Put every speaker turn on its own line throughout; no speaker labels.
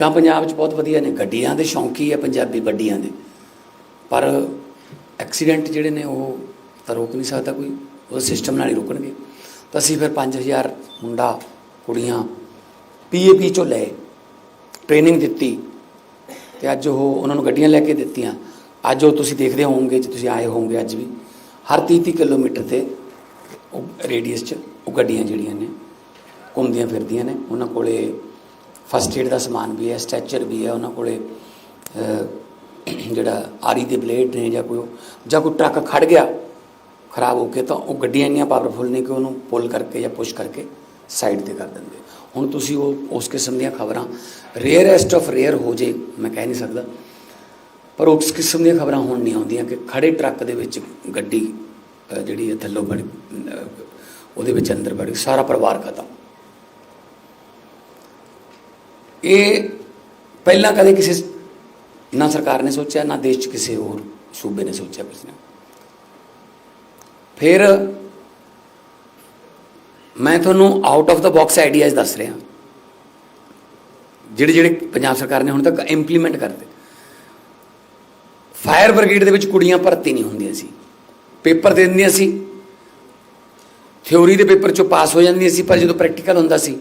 ਤਾਂ ਪੰਜਾਬ 'ਚ ਬਹੁਤ ਵਧੀਆ ਨੇ। ਗੱਡੀਆਂ ਦੇ ਸ਼ੌਂਕੀ ਹੈ ਪੰਜਾਬੀ ਵੱਡੀਆਂ ਦੇ। ਪਰ ਐਕਸੀਡੈਂਟ ਜਿਹੜੇ ਨੇ ਉਹ ਤਾਂ ਰੋਕ ਨਹੀਂ ਸਕਦਾ ਕੋਈ। ਉਹ ਸਿਸਟਮ ਨਾਲ ਹੀ ਰੁਕਣਗੇ। ਤਾਂ ਅਸੀਂ ਫਿਰ 5000 ਮੁੰਡਾ, ਕੁੜੀਆਂ ਪੀਏਪੀ ਚੋਂ ਲਏ। ਟ੍ਰੇਨਿੰਗ ਦਿੱਤੀ। ਤੇ ਅੱਜ ਉਹ ਉਹਨਾਂ ਨੂੰ ਗੱਡੀਆਂ ਲੈ ਕੇ ਦਿੱਤੀਆਂ। ਅੱਜ ਉਹ ਤੁਸੀਂ ਦੇਖਦੇ ਹੋਵੋਗੇ, ਜੇ ਤੁਸੀਂ ਆਏ ਹੋਵੋਗੇ ਅੱਜ ਵੀ, ਹਰ 30 30 ਕਿਲੋਮੀਟਰ ਤੇ ਉਹ ਰੇਡੀਅਸ 'ਚ ਉਹ ਗੱਡੀਆਂ ਜਿਹੜੀਆਂ ਨੇ, ਘੁੰਮਦੀਆਂ ਫਿਰਦੀਆਂ ਨੇ। ਉਹਨਾਂ ਕੋਲੇ ਫਸਟ ਏਡ ਦਾ ਸਮਾਨ ਵੀ ਹੈ, ਸਟ੍ਰੈਚਰ ਵੀ ਹੈ, ਉਹਨਾਂ ਕੋਲੇ ਜਿਹੜਾ ਆਰੀ ਦੇ ਬਲੇਡ ਨੇ ਜਾਂ ਕੋਈ ਜਾਂ ਕੋਈ ਟਰੱਕ ਖੜ ਗਿਆ, ਖਰਾਬ ਹੋ ਕੇ ਤਾਂ ਉਹ ਗੱਡੀਆਂ ਇੰਨੀਆਂ ਪਾਵਰਫੁਲ ਨੇ ਕਿ ਉਹਨੂੰ ਪੁਲ ਕਰਕੇ ਜਾਂ ਪੁਸ਼ ਕਰਕੇ ਸਾਈਡ ਤੇ ਕਰ ਦਿੰਦੇ। ਹੁਣ ਤੁਸੀਂ ਉਹ, ਉਸ ਕਿਸਮ ਦੀਆਂ ਖਬਰਾਂ ਰੇਅਰੈਸਟ ਆਫ ਰੇਅਰ ਹੋ ਜੇ, ਮੈਂ ਕਹਿ ਨਹੀਂ ਸਕਦਾ, ਪਰ ਉਸ ਕਿਸਮ ਦੀਆਂ ਖਬਰਾਂ ਹੁਣ ਨਹੀਂ ਆਉਂਦੀਆਂ ਕਿ ਖੜੇ ਟਰੱਕ ਦੇ ਵਿੱਚ ਗੱਡੀ ਜਿਹੜੀ ਹੈ ਥੱਲੋਂ ਬੜੀ ਉਹਦੇ ਵਿੱਚ ਅੰਦਰ ਬੜੀ ਸਾਰਾ ਪਰਿਵਾਰ ਖਤਮ। ਇਹ ਪਹਿਲਾਂ ਕਦੇ ਕਿਸੇ ਨਾ ਸਰਕਾਰ ਨੇ ਸੋਚਿਆ, ਨਾ ਦੇਸ਼ 'ਚ ਕਿਸੇ ਹੋਰ ਸੂਬੇ ਨੇ ਸੋਚਿਆ ਕਿਸੇ ਨੇ। ਫਿਰ ਮੈਂ ਤੁਹਾਨੂੰ out of the box ideas ਦੱਸ ਰਿਹਾ। ਜਿਹੜੇ ਜਿਹੜੇ ਪੰਜਾਬ ਸਰਕਾਰ ਨੇ ਹੁਣ ਤੱਕ ਇੰਪਲੀਮੈਂਟ ਕਰਦੇ ਫਾਇਰ ਬ੍ਰਿਗੇਡ ਦੇ ਵਿੱਚ ਕੁੜੀਆਂ ਭਰਤੀ ਨਹੀਂ ਹੁੰਦੀਆਂ ਸੀ। ਪੇਪਰ ਦੇ ਦਿੰਦੀਆਂ ਸੀ। ਥਿਉਰੀ ਦੇ ਪੇਪਰ ਚੋਂ ਪਾਸ ਹੋ ਜਾਂਦੀਆਂ ਸੀ, ਪਰ ਜਦੋਂ ਪ੍ਰੈਕਟੀਕਲ ਹੁੰਦਾ ਸੀ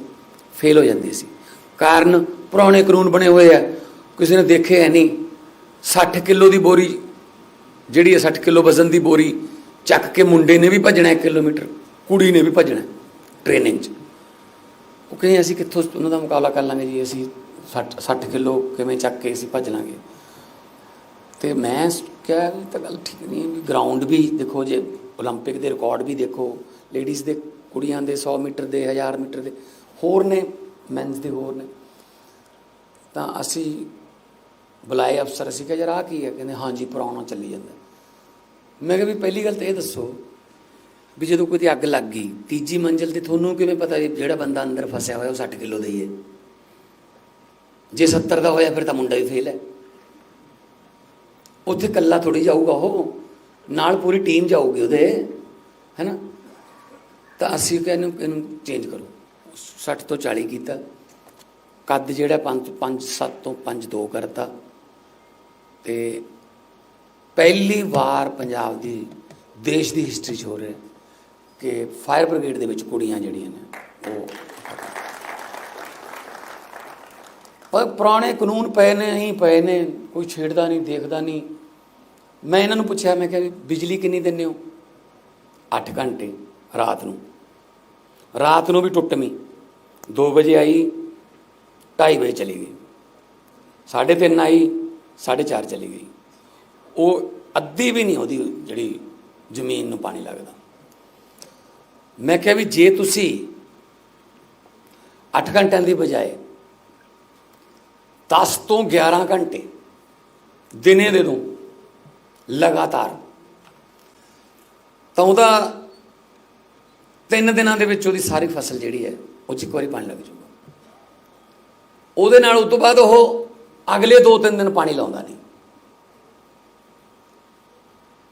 ਫੇਲ ਹੋ ਜਾਂਦੀਆਂ ਸੀ। ਕਾਰਨ ਪੁਰਾਣੇ ਕਾਨੂੰਨ ਬਣੇ ਹੋਏ ਆ ਕਿਸੇ ਨੇ ਦੇਖੇ ਹੈ ਨਹੀਂ 60 ਕਿਲੋ ਦੀ ਬੋਰੀ ਜਿਹੜੀ ਹੈ 60 ਕਿਲੋ ਵਜ਼ਨ ਦੀ ਬੋਰੀ ਚੱਕ ਕੇ ਮੁੰਡੇ ਨੇ ਵੀ ਭੱਜਣਾ 1 ਕਿਲੋਮੀਟਰ ਕੁੜੀ ਨੇ ਵੀ ਭੱਜਣਾ ਟ੍ਰੇਨਿੰਗ 'ਚ ਉਹ ਕਹਿੰਦੇ ਅਸੀਂ ਕਿੱਥੋਂ ਉਹਨਾਂ ਦਾ ਮੁਕਾਬਲਾ ਕਰ ਲਾਂਗੇ ਜੀ ਅਸੀਂ 60 60 ਕਿਲੋ ਕਿਵੇਂ ਚੱਕ ਕੇ ਅਸੀਂ ਭੱਜ ਲਾਂਗੇ ਤੇ ਮੈਂ ਕਿਹਾ ਵੀ ਤਾਂ ਗੱਲ ਠੀਕ ਨਹੀਂ ਹੈ ਵੀ ਗਰਾਊਂਡ ਵੀ ਦੇਖੋ ਜੇ 올림픽 ਦੇ ਰਿਕਾਰਡ ਵੀ ਦੇਖੋ ਲੇਡੀਜ਼ ਦੇ ਕੁੜੀਆਂ ਦੇ 100 ਮੀਟਰ ਦੇ 1000 ਮੀਟਰ ਦੇ ਹੋਰ ਨੇ ਮੈਨਸ ਦੇ ਹੋਰ ਨੇ। ਤਾਂ ਅਸੀਂ ਬੁਲਾਏ ਅਫਸਰ, ਅਸੀਂ ਕਿਹਾ, ਯਾਰ ਆਹ ਕੀ ਹੈ? ਕਹਿੰਦੇ, ਹਾਂਜੀ, ਪੁਰਾਣਾ ਚੱਲੀ ਜਾਂਦਾ ਮੈਂ ਕਿਹਾ, ਵੀ ਪਹਿਲੀ ਗੱਲ ਤਾਂ ਇਹ ਦੱਸੋ ਵੀ ਜਦੋਂ ਕੋਈ ਅੱਗ ਲੱਗ ਗਈ, ਤੀਜੀ ਮੰਜ਼ਿਲ ਤੇ ਤੁਹਾਨੂੰ ਕਿਵੇਂ ਪਤਾ ਵੀ ਜਿਹੜਾ ਬੰਦਾ ਅੰਦਰ ਫਸਿਆ ਹੋਇਆ, ਉਹ 60 ਕਿਲੋ ਦਾ ਹੀ ਹੈ? ਜੇ 70 ਦਾ ਹੋਇਆ, ਫਿਰ ਤਾਂ ਮੁੰਡਾ ਵੀ ਫੇਲ ਹੈ। ਉੱਥੇ ਕੱਲਾ ਥੋੜੀ ਜਾਊਗਾ ਉਹ, ਨਾਲ ਪੂਰੀ ਟੀਮ ਜਾਊਗੀ ਉਹਦੇ ਹੈਨਾ ਤਾਂ ਅਸੀਂ ਕਿ ਇਹਨੂੰ ਚੇਂਜ ਕਰੋ। 60 ਤੋਂ 40 ਕੀਤਾ। ਕੱਦ ਜਿਹੜਾ 5 5 7 ਤੋਂ 5 2 ਕਰਤਾ। ਤੇ ਪਹਿਲੀ ਵਾਰ ਪੰਜਾਬ ਦੀ, ਦੇਸ਼ ਦੀ ਹਿਸਟਰੀ 'ਚ ਹੋ ਰਿਹਾ ਕਿ ਫਾਇਰ ਬ੍ਰਿਗੇਡ ਦੇ ਵਿੱਚ ਕੁੜੀਆਂ ਜਿਹੜੀਆਂ ਨੇ, ਉਹ ਪਰ ਪੁਰਾਣੇ ਕਾਨੂੰਨ ਪਏ ਨੇ ਹੀ ਪਏ ਨੇ, ਕੋਈ ਛੇੜਦਾ ਨਹੀਂ, ਦੇਖਦਾ ਨਹੀਂ। ਮੈਂ ਇਹਨਾਂ ਨੂੰ ਪੁੱਛਿਆ, ਮੈਂ ਕਿਹਾ ਵੀ ਬਿਜਲੀ ਕਿੰਨੀ ਦਿੰਦੇ ਹੋ? 8 ਘੰਟੇ ਰਾਤ ਨੂੰ। ਰਾਤ ਨੂੰ ਵੀ ਟੁੱਟਵੀਂ 2 ਵਜੇ ਆਈ 2:30 ਵਜੇ ਚਲੀ ਗਈ। 3:30 ਆਈ 4:30 ਚਲੀ ਗਈ। ਉਹ ਅੱਧੀ ਵੀ ਨਹੀਂ ਉਹਦੀ ਜਿਹੜੀ ਜ਼ਮੀਨ ਨੂੰ ਪਾਣੀ ਲੱਗਦਾ। ਮੈਂ ਕਿਹਾ ਵੀ ਜੇ ਤੁਸੀਂ 8 ਘੰਟਿਆਂ ਦੀ ਬਜਾਏ 10 ਤੋਂ 11 ਘੰਟੇ ਦਿਨੇ ਦੇ ਦੋ, ਲਗਾਤਾਰ, ਤਾਂ ਉਹਦਾ ਤਿੰਨ ਦਿਨਾਂ ਦੇ ਵਿੱਚ ਉਹਦੀ ਸਾਰੀ ਫਸਲ ਜਿਹੜੀ ਹੈ ਉਹ 'ਚ ਇੱਕ ਵਾਰੀ ਪਾਣੀ ਲੱਗ ਜਾਊਗਾ। ਉਹਦੇ ਨਾਲ ਉਸ ਤੋਂ ਬਾਅਦ ਉਹ ਅਗਲੇ 2-3 ਦਿਨ ਪਾਣੀ ਲਾਉਂਦਾ ਨਹੀਂ।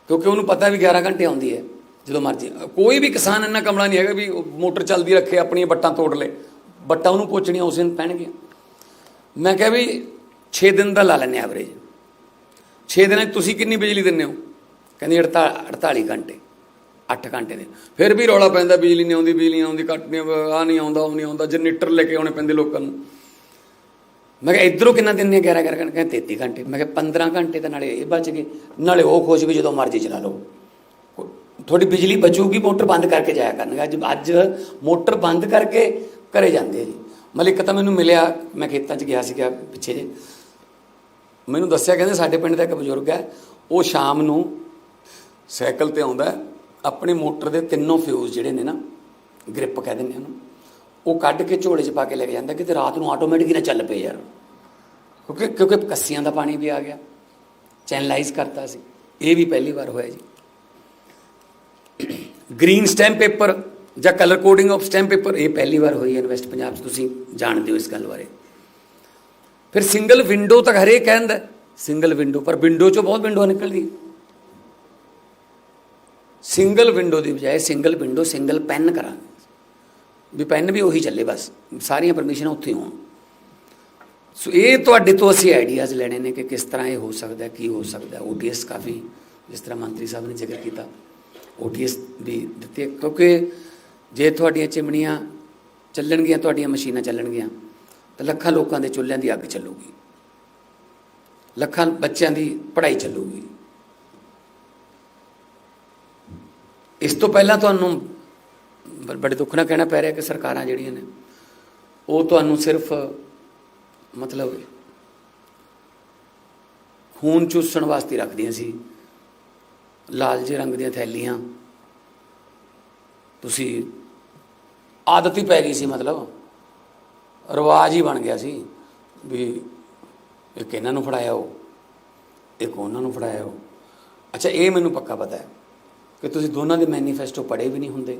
ਕਿਉਂਕਿ ਉਹਨੂੰ ਪਤਾ ਵੀ 11 ਘੰਟੇ ਆਉਂਦੀ ਹੈ, ਜਦੋਂ ਮਰਜ਼ੀ। ਕੋਈ ਵੀ ਕਿਸਾਨ ਇੰਨਾ ਕਮਲਾ ਨਹੀਂ ਹੈਗਾ ਵੀ ਮੋਟਰ ਚੱਲਦੀ ਰੱਖੇ, ਆਪਣੀਆਂ ਬੱਟਾਂ ਤੋੜ ਲੇ। ਬੱਟਾਂ ਉਹਨੂੰ ਪੋਚਣੀਆਂ ਉਸ ਦਿਨ ਪੈਣਗੀਆਂ। ਮੈਂ ਕਿਹਾ ਵੀ 6 ਦਿਨ ਦਾ ਲਾ ਲੈਨੇ ਐਵਰੇਜ 6 ਦਿਨਾਂ 'ਚ ਤੁਸੀਂ ਕਿੰਨੀ ਬਿਜਲੀ ਦਿੰਦੇ ਹੋ? ਕਹਿੰਦੀ 48 ਘੰਟੇ। 8 ਘੰਟੇ ਦੇ। ਫਿਰ ਵੀ ਰੌਲਾ ਪੈਂਦਾ, ਬਿਜਲੀ ਨਹੀਂ ਆਉਂਦੀ, ਬਿਜਲੀ ਆਉਂਦੀ, ਕੱਟ ਨਹੀਂ ਆ ਨਹੀਂ ਆਉਂਦਾ, ਉਹ ਨਹੀਂ ਆਉਂਦਾ ਜਨਰੇਟਰ ਲੈ ਕੇ ਆਉਣੇ ਪੈਂਦੇ ਲੋਕਾਂ ਨੂੰ। ਮੈਂ ਕਿਹਾ, ਇਧਰੋਂ ਕਿੰਨਾ ਦਿੰਦੇ 11 11 ਘੰਟੇ? ਕਹਿੰਦੇ 33 ਘੰਟੇ। ਮੈਂ ਕਿਹਾ 15 ਘੰਟੇ ਤਾਂ ਨਾਲੇ ਇਹ ਬਚ ਗਏ। ਨਾਲੇ ਉਹ ਖੁਸ਼ ਵੀ ਜਦੋਂ ਮਰਜ਼ੀ ਚਲਾ ਲਓ। ਤੁਹਾਡੀ ਬਿਜਲੀ ਬਚੂਗੀ, ਮੋਟਰ ਬੰਦ ਕਰਕੇ ਜਾਇਆ ਕਰਨਗੇ। ਅੱਜ ਅੱਜ ਮੋਟਰ ਬੰਦ ਕਰਕੇ ਘਰੇ ਜਾਂਦੇ ਜੀ। ਮਤਲਬ ਇੱਕ ਤਾਂ ਮੈਨੂੰ ਮਿਲਿਆ, ਮੈਂ ਖੇਤਾਂ 'ਚ ਗਿਆ ਸੀਗਾ ਪਿੱਛੇ ਜੇ। ਮੈਨੂੰ ਦੱਸਿਆ, ਕਹਿੰਦੇ ਸਾਡੇ ਪਿੰਡ ਦਾ ਇੱਕ ਬਜ਼ੁਰਗ ਹੈ, ਉਹ ਸ਼ਾਮ ਨੂੰ ਸਾਈਕਲ ਤੇ ਆਉਂਦਾ ਆਪਣੇ ਮੋਟਰ ਦੇ ਤਿੰਨੋਂ ਫਿਊਜ਼ ਜਿਹੜੇ ਨੇ ਨਾ ਗ੍ਰਿਪ ਕਹਿ ਦਿੰਦੇ ਉਹਨੂੰ, ਉਹ ਕੱਢ ਕੇ ਝੋਲੇ 'ਚ ਪਾ ਕੇ ਲੈ ਕੇ ਜਾਂਦਾ, ਕਿਤੇ ਰਾਤ ਨੂੰ ਆਟੋਮੈਟਿਕ ਹੀ ਨਾ ਚੱਲ ਪਏ ਯਾਰ। ਕਿਉਂਕਿ ਕਿਉਂਕਿ ਕੱਸੀਆਂ ਦਾ ਪਾਣੀ ਵੀ ਆ ਗਿਆ ਚੈਨਲਾਈਜ਼ ਕਰਤਾ ਸੀ। ਇਹ ਵੀ ਪਹਿਲੀ ਵਾਰ ਹੋਇਆ ਜੀ। ਗ੍ਰੀਨ ਸਟੈਂਪ ਪੇਪਰ ਜਾਂ colour coding of stamp paper ਇਹ ਪਹਿਲੀ ਵਾਰ ਹੋਈ ਹੈ ਇਨਵੈਸਟ ਪੰਜਾਬ 'ਚ ਤੁਸੀਂ ਜਾਣਦੇ ਹੋ ਇਸ ਗੱਲ ਬਾਰੇ। ਫਿਰ ਸਿੰਗਲ ਵਿੰਡੋ ਤੱਕ ਹਰੇਕ ਕਹਿੰਦਾ ਸਿੰਗਲ ਵਿੰਡੋ ਪਰ ਵਿੰਡੋ 'ਚੋਂ ਬਹੁਤ ਵਿੰਡੋ ਨਿਕਲਦੀ ਸਿੰਗਲ ਵਿੰਡੋ ਦੀ ਬਜਾਏ ਸਿੰਗਲ ਵਿੰਡੋ, ਸਿੰਗਲ ਪੈਨ ਕਰਾਂਗੇ। ਵੀ ਪੈਨ ਵੀ ਉਹੀ ਚੱਲੇ ਬਸ, ਸਾਰੀਆਂ ਪਰਮਿਸ਼ਨਾਂ ਉੱਥੇ ਹੋਣ। ਸੋ ਇਹ ਤੁਹਾਡੇ ਤੋਂ ਅਸੀਂ ਆਈਡੀਆਜ਼ ਲੈਣੇ ਨੇ ਕਿ ਕਿਸ ਤਰ੍ਹਾਂ ਇਹ ਹੋ ਸਕਦਾ ਕੀ ਹੋ ਸਕਦਾ ਓਟੀਐਸ ਕਾਫੀ, ਜਿਸ ਤਰ੍ਹਾਂ ਮੰਤਰੀ ਸਾਹਿਬ ਨੇ ਜ਼ਿਕਰ ਕੀਤਾ ਓਟੀਐਸ ਵੀ ਦਿੱਤੇ। ਕਿਉਂਕਿ ਜੇ ਤੁਹਾਡੀਆਂ ਚਿਮਨੀਆਂ ਚੱਲਣਗੀਆਂ, ਤੁਹਾਡੀਆਂ ਮਸ਼ੀਨਾਂ ਚੱਲਣਗੀਆਂ, ਤਾਂ ਲੱਖਾਂ ਲੋਕਾਂ ਦੇ ਚੁੱਲ੍ਹਿਆਂ ਦੀ ਅੱਗ ਚੱਲੂਗੀ। ਲੱਖਾਂ ਬੱਚਿਆਂ ਦੀ ਪੜ੍ਹਾਈ ਚੱਲੂਗੀ। ਇਸ ਤੋਂ ਪਹਿਲਾਂ ਤੁਹਾਨੂੰ ਬੜੇ ਦੁੱਖ ਨਾਲ ਕਹਿਣਾ ਪੈ ਰਿਹਾ ਕਿ ਸਰਕਾਰਾਂ ਜਿਹੜੀਆਂ ਨੇ, ਉਹ ਤੁਹਾਨੂੰ ਸਿਰਫ ਮਤਲਬ ਖੂਨ ਚੂਸਣ ਵਾਸਤੇ ਰੱਖਦੀਆਂ ਸੀ ਲਾਲ ਜੇ ਰੰਗ ਦੀਆਂ ਥੈਲੀਆਂ। ਤੁਸੀਂ ਆਦਤ ਹੀ ਪੈ ਗਈ ਸੀ ਮਤਲਬ। ਰਿਵਾਜ ਹੀ ਬਣ ਗਿਆ ਸੀ ਵੀ ਇੱਕ ਇਹਨਾਂ ਨੂੰ ਫੜਾਇਆ ਉਹ, ਇੱਕ ਉਹਨਾਂ ਨੂੰ ਫੜਾਇਆ ਉਹ। ਅੱਛਾ, ਇਹ ਮੈਨੂੰ ਪੱਕਾ ਪਤਾ ਹੈ। ਕਿ ਤੁਸੀਂ ਦੋਨਾਂ ਦੇ ਮੈਨੀਫੈਸਟੋ ਪੜ੍ਹੇ ਵੀ ਨਹੀਂ ਹੁੰਦੇ।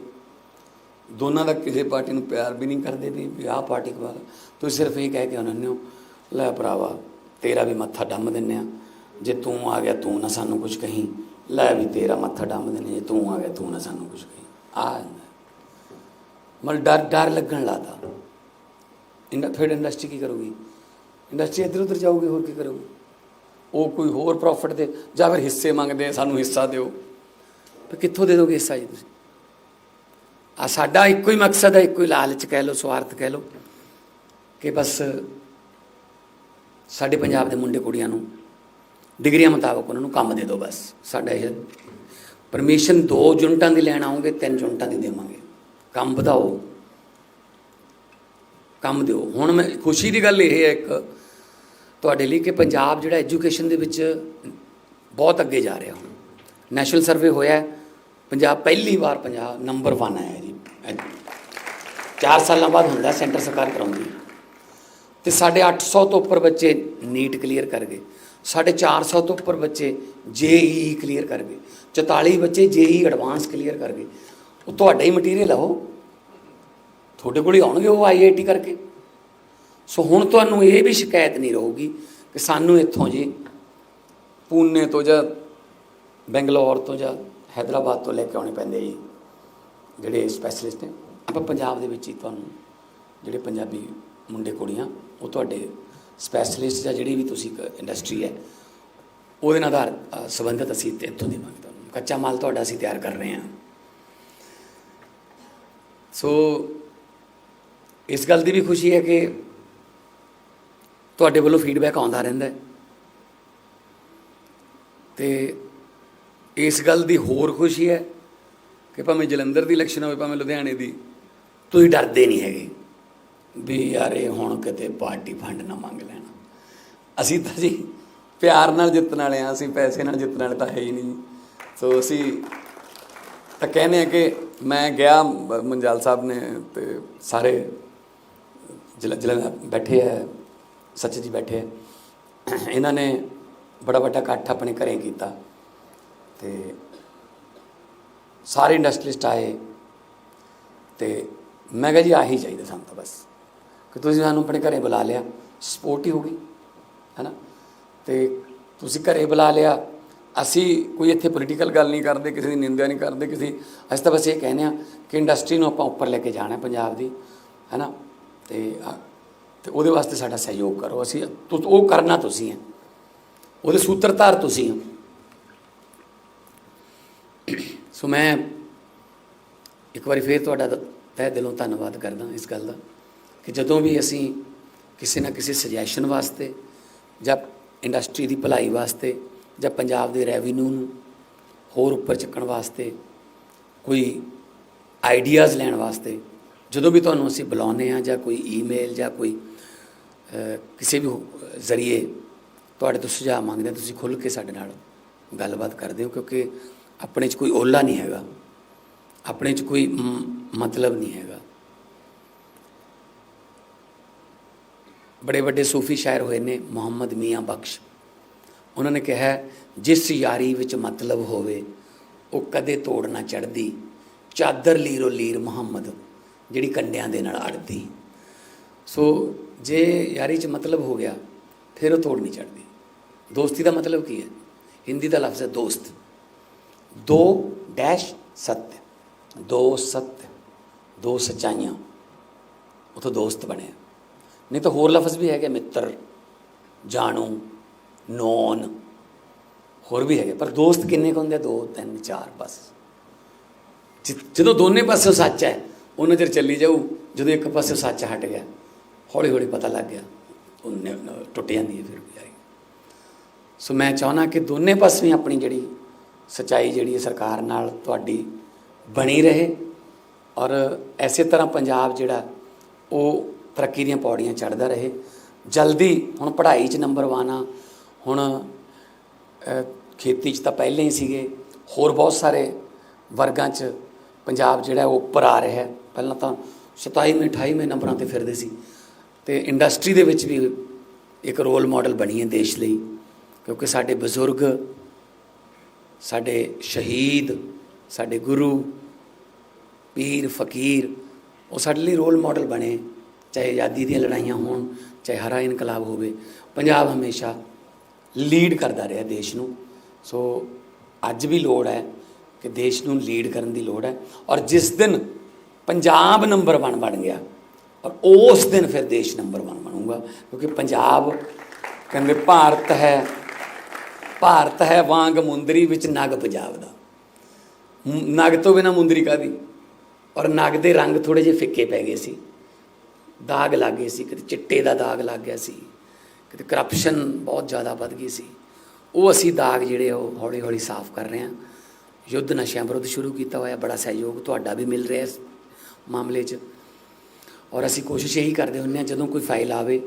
ਦੋਨਾਂ ਦਾ ਕਿਸੇ ਪਾਰਟੀ ਨੂੰ ਪਿਆਰ ਵੀ ਨਹੀਂ ਕਰਦੇ ਵੀ ਵੀ ਆਹ ਪਾਰਟੀ ਕੋਲ ਤੁਸੀਂ ਸਿਰਫ ਇਹ ਕਹਿ ਕੇ ਉਹਨਾਂ ਨੂੰ ਲੈ ਭਰਾਵਾ, ਤੇਰਾ ਵੀ ਮੱਥਾ ਡੰਮ ਦਿੰਨੇ ਆ ਜੇ ਤੂੰ ਆ ਗਿਆ, ਤੂੰ ਨਾ ਸਾਨੂੰ ਕੁਝ ਕਹੀਂ। ਲੈ ਵੀ ਤੇਰਾ ਮੱਥਾ ਡੰਮ ਦਿੰਨੇ ਜੇ ਤੂੰ ਆ ਗਿਆ, ਤੂੰ ਨਾ ਸਾਨੂੰ ਕੁਝ ਕਹੀਂ। ਆ ਮਲ ਡਰ ਡਰ ਲੱਗਣ ਲਾਤਾ ਇੰਡਾ ਫਿਰ ਇੰਡਸਟਰੀ ਕੀ ਕਰੂਗੀ? ਇੰਡਸਟਰੀ ਇੱਧਰ ਉੱਧਰ ਜਾਊਗੀ, ਹੋਰ ਕੀ ਕਰੂਗੀ? ਉਹ ਕੋਈ ਹੋਰ ਪ੍ਰੋਫਿਟ ਦੇ, ਜਾਂ ਫਿਰ ਹਿੱਸੇ ਮੰਗਦੇ ਸਾਨੂੰ ਹਿੱਸਾ ਦਿਓ। ਤੇ ਕਿੱਥੋਂ ਦੇ ਦੋਗੇ ਹਿੱਸਾ ਜੀ ਤੁਸੀਂ? ਆ ਸਾਡਾ ਇੱਕੋ ਹੀ ਮਕਸਦ ਹੈ, ਇੱਕੋ ਹੀ ਲਾਲਚ ਕਹਿ ਲਓ, ਸਵਾਰਥ ਕਹਿ ਲਓ ਕਿ ਬਸ ਸਾਡੇ ਪੰਜਾਬ ਦੇ ਮੁੰਡੇ ਕੁੜੀਆਂ ਨੂੰ ਡਿਗਰੀਆਂ ਮੁਤਾਬਕ ਉਹਨਾਂ ਨੂੰ ਕੰਮ ਦੇ ਦਿਓ ਬਸ। ਸਾਡਾ ਇਹ ਪਰਮਿਸ਼ਨ ਦੋ ਯੂਨਿਟਾਂ ਦੀ ਲੈਣ ਆਉਂਗੇ ਤਿੰਨ ਯੂਨਿਟਾਂ ਦੀ ਦੇਵਾਂਗੇ। ਕੰਮ ਵਧਾਓ। ਕੰਮ ਦਿਓ। ਹੁਣ ਮੈਂ ਖੁਸ਼ੀ ਦੀ ਗੱਲ ਇਹ ਹੈ ਇੱਕ ਤੁਹਾਡੇ ਲਈ ਕਿ ਪੰਜਾਬ ਜਿਹੜਾ ਐਜੂਕੇਸ਼ਨ ਦੇ ਵਿੱਚ ਬਹੁਤ ਅੱਗੇ ਜਾ ਰਿਹਾ। ਹੁਣ ਨੈਸ਼ਨਲ ਸਰਵੇ ਹੋਇਆ ਪੰਜਾਬ ਪਹਿਲੀ ਵਾਰ ਪੰਜਾਬ ਨੰਬਰ 1 ਆਇਆ ਜੀ। 4 ਸਾਲਾਂ ਬਾਅਦ ਹੁੰਦਾ ਸੈਂਟਰ ਸਰਕਾਰ ਕਰਾਉਂਦੀ। ਹੈ। ਤੇ ਸਾਡੇ 800 ਤੋਂ ਉੱਪਰ ਬੱਚੇ ਨੀਟ ਕਲੀਅਰ ਕਰ ਗਏ। ਸਾਡੇ 400 ਤੋਂ ਉੱਪਰ ਬੱਚੇ ਜੇਈ ਕਲੀਅਰ ਕਰ ਗਏ। 44 ਬੱਚੇ ਜੇਈ ਐਡਵਾਂਸ ਕਲੀਅਰ ਕਰ ਗਏ। ਉਹ ਤੁਹਾਡਾ ਹੀ ਮਟੀਰੀਅਲ ਆ ਉਹ। ਤੁਹਾਡੇ ਕੋਲ ਹੀ ਆਉਣਗੇ ਉਹ ਆਈਆਈਟੀ ਕਰਕੇ। ਸੋ ਹੁਣ ਤੁਹਾਨੂੰ ਇਹ ਵੀ ਸ਼ਿਕਾਇਤ ਨਹੀਂ ਰਹੂਗੀ ਕਿ ਸਾਨੂੰ ਇੱਥੋਂ ਜੀ, ਪੂਨੇ ਤੋਂ ਜਾਂ ਬੈਂਗਲੌਰ ਤੋਂ ਜਾਂ ਹੈਦਰਾਬਾਦ ਤੋਂ ਲੈ ਕੇ ਆਉਣੇ ਪੈਂਦੇ ਜੀ, ਜਿਹੜੇ ਸਪੈਸ਼ਲਿਸਟ ਨੇ। ਆਪਾਂ ਪੰਜਾਬ ਦੇ ਵਿੱਚ ਹੀ ਤੁਹਾਨੂੰ ਜਿਹੜੇ ਪੰਜਾਬੀ ਮੁੰਡੇ ਕੁੜੀਆਂ, ਉਹ ਤੁਹਾਡੇ ਸਪੈਸ਼ਲਿਸਟ ਜਾਂ ਜਿਹੜੀ ਵੀ ਤੁਸੀਂ ਇੰਡਸਟਰੀ ਹੈ ਉਹਦੇ ਨਾਲ ਆਧਾਰ ਸੰਬੰਧਿਤ ਅਸੀਂ ਇੱਥੇ- ਇੱਥੋਂ ਦੇਵਾਂਗੇ ਤੁਹਾਨੂੰ। ਕੱਚਾ ਮਾਲ ਤੁਹਾਡਾ ਅਸੀਂ ਤਿਆਰ ਕਰ ਰਹੇ ਹਾਂ। ਸੋ, ਇਸ ਗੱਲ ਦੀ ਵੀ ਖੁਸ਼ੀ ਹੈ ਕਿ ਤੁਹਾਡੇ ਵੱਲੋਂ ਫੀਡਬੈਕ ਆਉਂਦਾ ਰਹਿੰਦਾ ਹੈ। ਤੇ ਇਸ ਗੱਲ ਦੀ ਹੋਰ ਖੁਸ਼ੀ ਹੈ ਕਿ ਭਾਵੇਂ ਜਲੰਧਰ ਦੀ ਇਲੈਕਸ਼ਨ ਹੋਵੇ, ਭਾਵੇਂ ਲੁਧਿਆਣੇ ਦੀ, ਤੁਸੀਂ ਡਰਦੇ ਨਹੀਂ ਹੈਗੇ ਵੀ ਯਾਰ ਇਹ ਹੁਣ ਕਿਤੇ ਪਾਰਟੀ ਫੰਡ ਨਾ ਮੰਗ ਲੈਣਾ। ਅਸੀਂ ਤਾਂ ਜੀ ਪਿਆਰ ਨਾਲ ਜਿੱਤਣ ਵਾਲੇ ਆ ਅਸੀਂ ਪੈਸੇ ਨਾਲ ਜਿੱਤਣ ਵਾਲੇ ਤਾਂ ਹੈ ਹੀ ਨਹੀਂ। ਸੋ ਅਸੀਂ ਤਾਂ ਕਹਿੰਦੇ ਆ ਕਿ ਮੈਂ ਗਿਆ, ਮੰਜਾਲ ਸਾਹਿਬ ਨੇ ਤੇ ਸਾਰੇ ਜ਼ਿਲ੍ਹਾ ਜ਼ਿਲ੍ਹਾ ਬੈਠੇ ਹੈ, ਸੱਚ ਜੀ ਬੈਠੇ ਹੈ। ਇਹਨਾਂ ਨੇ ਬੜਾ ਵੱਡਾ ਇਕੱਠ ਆਪਣੇ ਘਰੇ ਕੀਤਾ। ਤੇ ਸਾਰੇ ਇੰਡਸਟਰੀਸਟ ਆਏ ਤੇ ਮੈਂ ਕਿਹਾ ਜੀ ਆਹੀ ਚਾਹੀਦਾ ਸਾਨੂੰ ਤਾਂ ਬਸ ਕਿ ਤੁਸੀਂ ਸਾਨੂੰ ਆਪਣੇ ਘਰੇ ਬੁਲਾ ਲਿਆ ਸਪੋਰਟ ਹੀ ਹੋ ਗਈ ਹੈਨਾ? ਤੇ ਤੁਸੀਂ ਘਰੇ ਬੁਲਾ ਲਿਆ, ਅਸੀਂ ਕੋਈ ਇੱਥੇ ਪੋਲੀਟੀਕਲ ਗੱਲ ਨਹੀਂ ਕਰਦੇ, ਕਿਸੇ ਦੀ ਨਿੰਦਿਆ ਨਹੀਂ ਕਰਦੇ, ਕਿਸੇ ਅਸੀਂ ਤਾਂ ਬਸ ਇਹ ਕਹਿੰਦੇ ਆ ਕਿ ਇੰਡਸਟਰੀ ਨੂੰ ਆਪਾਂ ਉੱਪਰ ਲੈ ਕੇ ਜਾਣਾ ਪੰਜਾਬ ਦੀ, ਹੈਨਾ? ਤੇ ਆ- ਤੇ ਉਹਦੇ ਵਾਸਤੇ ਸਾਡਾ ਸਹਿਯੋਗ ਕਰੋ, ਅਸੀਂ ਉਹ ਕਰਨਾ ਤੁਸੀਂ ਹੈ, ਉਹਦੇ ਸੂਤਰਧਾਰ ਤੁਸੀਂ ਹੋ। ਸੋ ਮੈਂ ਇੱਕ ਵਾਰੀ ਫੇਰ ਤੁਹਾਡਾ ਦ- ਤਹਿ ਦਿਲੋਂ ਧੰਨਵਾਦ ਕਰਦਾ ਇਸ ਗੱਲ ਦਾ ਕਿ ਜਦੋਂ ਵੀ ਅਸੀਂ ਕਿਸੇ ਨਾ ਕਿਸੇ ਸੁਜੈਸ਼ਨ ਵਾਸਤੇ ਜਾਂ ਇੰਡਸਟਰੀ ਦੀ ਭਲਾਈ ਵਾਸਤੇ ਜਾਂ ਪੰਜਾਬ ਦੇ ਰੈਵਨਿਊ ਨੂੰ ਹੋਰ ਉੱਪਰ ਚੱਕਣ ਵਾਸਤੇ ਕੋਈ ਆਈਡੀਆਜ਼ ਲੈਣ ਵਾਸਤੇ ਜਦੋਂ ਵੀ ਤੁਹਾਨੂੰ ਅਸੀਂ ਬੁਲਾਉਂਦੇ ਆ ਜਾਂ ਕੋਈ ਈਮੇਲ ਜਾਂ ਕੋਈ ਕਿਸੇ ਵੀ ਜ਼ਰੀਏ ਤੁਹਾਡੇ ਤੋਂ ਸੁਝਾਅ ਮੰਗਦੇ ਹਾਂ, ਤੁਸੀਂ ਖੁੱਲ੍ਹ ਕੇ ਸਾਡੇ ਨਾਲ ਗੱਲਬਾਤ ਕਰਦੇ ਹੋ ਕਿਉਂਕਿ ਆਪਣੇ 'ਚ ਕੋਈ ਓਲਾ ਨਹੀਂ ਹੈਗਾ। ਆਪਣੇ 'ਚ ਕੋਈ ਮਤਲਬ ਨਹੀਂ ਹੈਗਾ। ਬੜੇ ਵੱਡੇ ਸੂਫੀ ਸ਼ਾਇਰ ਹੋਏ ਨੇ ਮੁਹੰਮਦ ਮੀਆਂ ਬਖਸ਼। ਉਹਨਾਂ ਨੇ ਕਿਹਾ, ਜਿਸ ਯਾਰੀ ਵਿੱਚ ਮਤਲਬ ਹੋਵੇ, ਉਹ ਕਦੇ ਤੋੜ ਨਾ ਚੜਦੀ ਚਾਦਰ ਲੀਰੋ ਲੀਰ ਮੁਹੰਮਦ, ਜਿਹੜੀ ਕੰਡਿਆਂ ਦੇ ਨਾਲ ਅੜਦੀ। ਸੋ ਜੇ ਯਾਰੀ 'ਚ ਮਤਲਬ ਹੋ ਗਿਆ, ਫਿਰ ਉਹ ਤੋੜ ਨਹੀਂ ਚੜਦੀ ਦੋਸਤੀ ਦਾ ਮਤਲਬ ਕੀ ਹੈ? ਹਿੰਦੀ ਦਾ ਲਫ਼ਜ਼ ਹੈ ਦੋਸਤ। दो डैश सत्य दो सत्य ਦੋ ਸਚਾਈਆਂ। ਉਥੋਂ ਦੋਸਤ ਬਣੇ ਨਹੀਂ ਤਾਂ ਹੋਰ ਲਫ਼ਜ਼ ਵੀ ਹੈਗੇ, ਮਿੱਤਰ, ਜਾਣੂ, ਨੌਨ, ਹੋਰ ਵੀ ਹੈਗੇ। ਪਰ ਦੋਸਤ ਕਿੰਨੇ ਕੁ ਹੁੰਦੇ? ਆ ਦੋ, ਤਿੰਨ, ਚਾਰ, ਬਸ। ਜਦੋਂ ਦੋਨੇ ਪਾਸੇ ਸੱਚ ਹੈ ਉਹ ਨਜ਼ਰ ਚੱਲੀ ਜਾਊ, ਜਦੋਂ ਇੱਕ ਪਾਸੇ ਸੱਚ ਹਟ ਗਿਆ ਹੌਲੀ ਹੌਲੀ ਪਤਾ ਲੱਗ ਗਿਆ ਉਹ ਟੁੱਟ ਜਾਂਦੀ ਹੈ ਫਿਰ ਬਿਚਾਰੀ ਸੋ ਮੈਂ ਚਾਹਨਾ ਕਿ ਦੋਨੇ ਪਾਸੇ ਆਪਣੀ ਜਿਹੜੀ ਸਚਾਈ ਜਿਹੜੀ ਹੈ ਸਰਕਾਰ ਨਾਲ ਤੁਹਾਡੀ ਬਣੀ ਰਹੇ ਔਰ ਐਸੇ ਤਰ੍ਹਾਂ ਪੰਜਾਬ ਜਿਹੜਾ ਉਹ ਤਰੱਕੀ ਦੀਆਂ ਪੌੜੀਆਂ ਚੜ੍ਹਦਾ ਰਹੇ। ਜਲਦੀ ਹੁਣ ਪੜ੍ਹਾਈ 'ਚ ਨੰਬਰ 1 ਆ। ਹੁਣ ਖੇਤੀ 'ਚ ਤਾਂ ਪਹਿਲਾਂ ਹੀ ਸੀਗੇ। ਹੋਰ ਬਹੁਤ ਸਾਰੇ ਵਰਗਾਂ 'ਚ ਪੰਜਾਬ ਜਿਹੜਾ ਉਹ ਉੱਪਰ ਆ ਰਿਹਾ। ਹੈ ਪਹਿਲਾਂ ਤਾਂ 27ਵੇਂ 28ਵੇਂ ਨੰਬਰਾਂ ਤੇ ਫਿਰਦੇ ਸੀ। ਤੇ ਇੰਡਸਟਰੀ ਦੇ ਵਿੱਚ ਵੀ ਇੱਕ ਰੋਲ ਮਾਡਲ ਬਣੀ ਹੈ ਦੇਸ਼ ਲਈ। ਕਿਉਂਕਿ ਸਾਡੇ ਬਜ਼ੁਰਗ ਸਾਡੇ ਸ਼ਹੀਦ, ਸਾਡੇ ਗੁਰੂ, ਪੀਰ, ਫਕੀਰ, ਉਹ ਸਾਡੇ ਲਈ ਰੋਲ ਮਾਡਲ ਬਣੇ। ਚਾਹੇ ਆਜ਼ਾਦੀ ਦੀਆਂ ਲੜਾਈਆਂ ਹੋਣ, ਚਾਹੇ ਹਰਾ ਇਨਕਲਾਬ ਹੋਵੇ, ਪੰਜਾਬ ਹਮੇਸ਼ਾ ਲੀਡ ਕਰਦਾ ਰਿਹਾ ਦੇਸ਼ ਨੂੰ। ਸੋ ਅੱਜ ਵੀ ਲੋੜ ਹੈ ਕਿ ਦੇਸ਼ ਨੂੰ ਲੀਡ ਕਰਨ ਦੀ ਲੋੜ ਹੈ। ਔਰ ਜਿਸ ਦਿਨ ਪੰਜਾਬ ਨੰਬਰ 1 ਬਣ ਗਿਆ, ਔਰ ਉਸ ਦਿਨ ਫਿਰ ਦੇਸ਼ ਨੰਬਰ 1 ਬਣੂਗਾ। ਕਿਉਂਕਿ ਪੰਜਾਬ ਕਹਿੰਦੇ ਭਾਰਤ ਹੈ ਭਾਰਤ ਹੈ ਵਾਂਗ ਮੁੰਦਰੀ ਵਿੱਚ ਨਗ ਪੰਜਾਬ ਦਾ ਨਗ ਤੋਂ ਬਿਨਾ ਮੁੰਦਰੀ ਕਾਦੀ ਔਰ ਨਗ ਦੇ ਰੰਗ ਥੋੜੇ ਜਿਹੇ ਫਿੱਕੇ ਪੈ ਗਏ ਸੀ। ਦਾਗ ਲੱਗ ਗਏ ਸੀ, ਕਿਤੇ ਚਿੱਟੇ ਦਾ ਦਾਗ ਲੱਗ ਗਿਆ ਸੀ, ਕਿਤੇ ਕਰਪਸ਼ਨ ਬਹੁਤ ਜ਼ਿਆਦਾ ਵੱਧ ਗਈ ਸੀ। ਉਹ ਅਸੀਂ ਦਾਗ ਜਿਹੜੇ ਆ ਉਹ ਹੌਲੀ ਹੌਲੀ ਸਾਫ਼ ਕਰ ਰਹੇ ਹਾਂ। ਯੁੱਧ ਨਸ਼ਿਆਂ ਵਿਰੁੱਧ ਸ਼ੁਰੂ ਕੀਤਾ ਹੋਇਆ, ਬੜਾ ਸਹਿਯੋਗ ਤੁਹਾਡਾ ਵੀ ਮਿਲ ਰਿਹਾ ਇਸ ਮਾਮਲੇ 'ਚ। ਔਰ ਅਸੀਂ ਕੋਸ਼ਿਸ਼ ਇਹੀ ਕਰਦੇ ਹੁੰਦੇ ਹਾਂ, ਜਦੋਂ ਕੋਈ ਫਾਈਲ ਆਵੇ,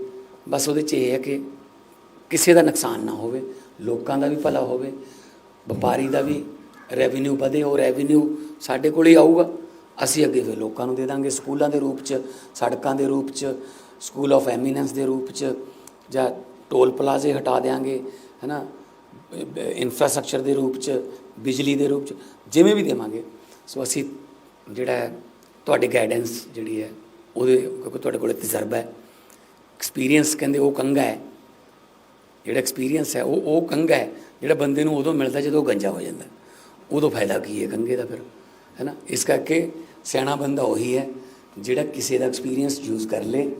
ਬਸ ਉਹਦੇ 'ਚ ਇਹ ਹੈ ਕਿ ਕਿਸੇ ਦਾ ਨੁਕਸਾਨ ਨਾ ਹੋਵੇ। ਲੋਕਾਂ ਦਾ ਵੀ ਭਲਾ ਹੋਵੇ ਵਪਾਰੀ ਦਾ ਵੀ ਰੈਵਨਿਊ ਵਧੇ ਉਹ ਰੈਵਨਿਊ ਸਾਡੇ ਕੋਲ ਹੀ ਆਊਗਾ। ਅਸੀਂ ਅੱਗੇ ਫਿਰ ਲੋਕਾਂ ਨੂੰ ਦੇ ਦਾਂਗੇ ਸਕੂਲਾਂ ਦੇ ਰੂਪ 'ਚ ਸੜਕਾਂ ਦੇ ਰੂਪ 'ਚ ਸਕੂਲ ਆਫ ਐਮੀਨੈਂਸ ਦੇ ਰੂਪ 'ਚ ਜਾਂ ਟੋਲ ਪਲਾਜ਼ੇ ਹਟਾ ਦੇਾਂਗੇ ਹੈਨਾ? ਇਨਫਰਾਸਟ੍ਰਕਚਰ ਦੇ ਰੂਪ 'ਚ ਬਿਜਲੀ ਦੇ ਰੂਪ 'ਚ ਜਿਵੇਂ ਵੀ ਦੇਵਾਂਗੇ। ਸੋ ਅਸੀਂ ਜਿਹੜਾ ਹੈ, ਤੁਹਾਡੀ ਗਾਈਡੈਂਸ ਜਿਹੜੀ ਹੈ ਉਹਦੇ ਕਿਉਂਕਿ ਤੁਹਾਡੇ ਕੋਲ ਤਜਰਬਾ ਹੈ। ਐਕਸਪੀਰੀਅੰਸ ਕਹਿੰਦੇ ਉਹ ਕੰਗਾ ਹੈ। ਜਿਹੜਾ ਐਕਸਪੀਰੀਅੰਸ ਹੈ, ਉਹ ਉਹ ਕੰਗਾ ਹੈ, ਜਿਹੜਾ ਬੰਦੇ ਨੂੰ ਉਦੋਂ ਮਿਲਦਾ ਜਦੋਂ ਉਹ ਗੰਜਾ ਹੋ ਜਾਂਦਾ ਉਦੋਂ ਫਾਇਦਾ ਕੀ ਹੈ ਕੰਗੇ ਦਾ ਫਿਰ, ਹੈ ਨਾ? ਇਸ ਕਰਕੇ ਸਿਆਣਾ ਬੰਦਾ ਉਹੀ ਹੈ ਜਿਹੜਾ ਕਿਸੇ ਦਾ ਐਕਸਪੀਰੀਅੰਸ ਯੂਜ਼ ਕਰ ਲੇ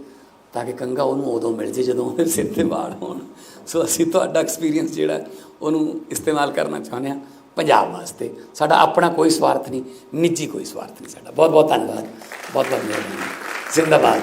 ਤਾਂ ਕਿ ਕੰਗਾ ਉਹਨੂੰ ਉਦੋਂ ਮਿਲ ਜੇ ਜਦੋਂ ਉਹਦੇ ਸਿਰ ਤੇ ਵਾਲ ਹੋਣ। ਸੋ ਅਸੀਂ ਤੁਹਾਡਾ ਐਕਸਪੀਰੀਅੰਸ ਜਿਹੜਾ ਉਹਨੂੰ ਇਸਤੇਮਾਲ ਕਰਨਾ ਚਾਹੁੰਦੇ ਹਾਂ ਪੰਜਾਬ ਵਾਸਤੇ। ਸਾਡਾ ਆਪਣਾ ਕੋਈ ਸਵਾਰਥ ਨਹੀਂ, ਨਿੱਜੀ ਕੋਈ ਸਵਾਰਥ ਨਹੀਂ ਸਾਡਾ। ਬਹੁਤ ਬਹੁਤ ਧੰਨਵਾਦ। ਬਹੁਤ ਬਹੁਤ ਮਿਹਰਬਾਨੀ। ਜ਼ਿੰਦਾਬਾਦ।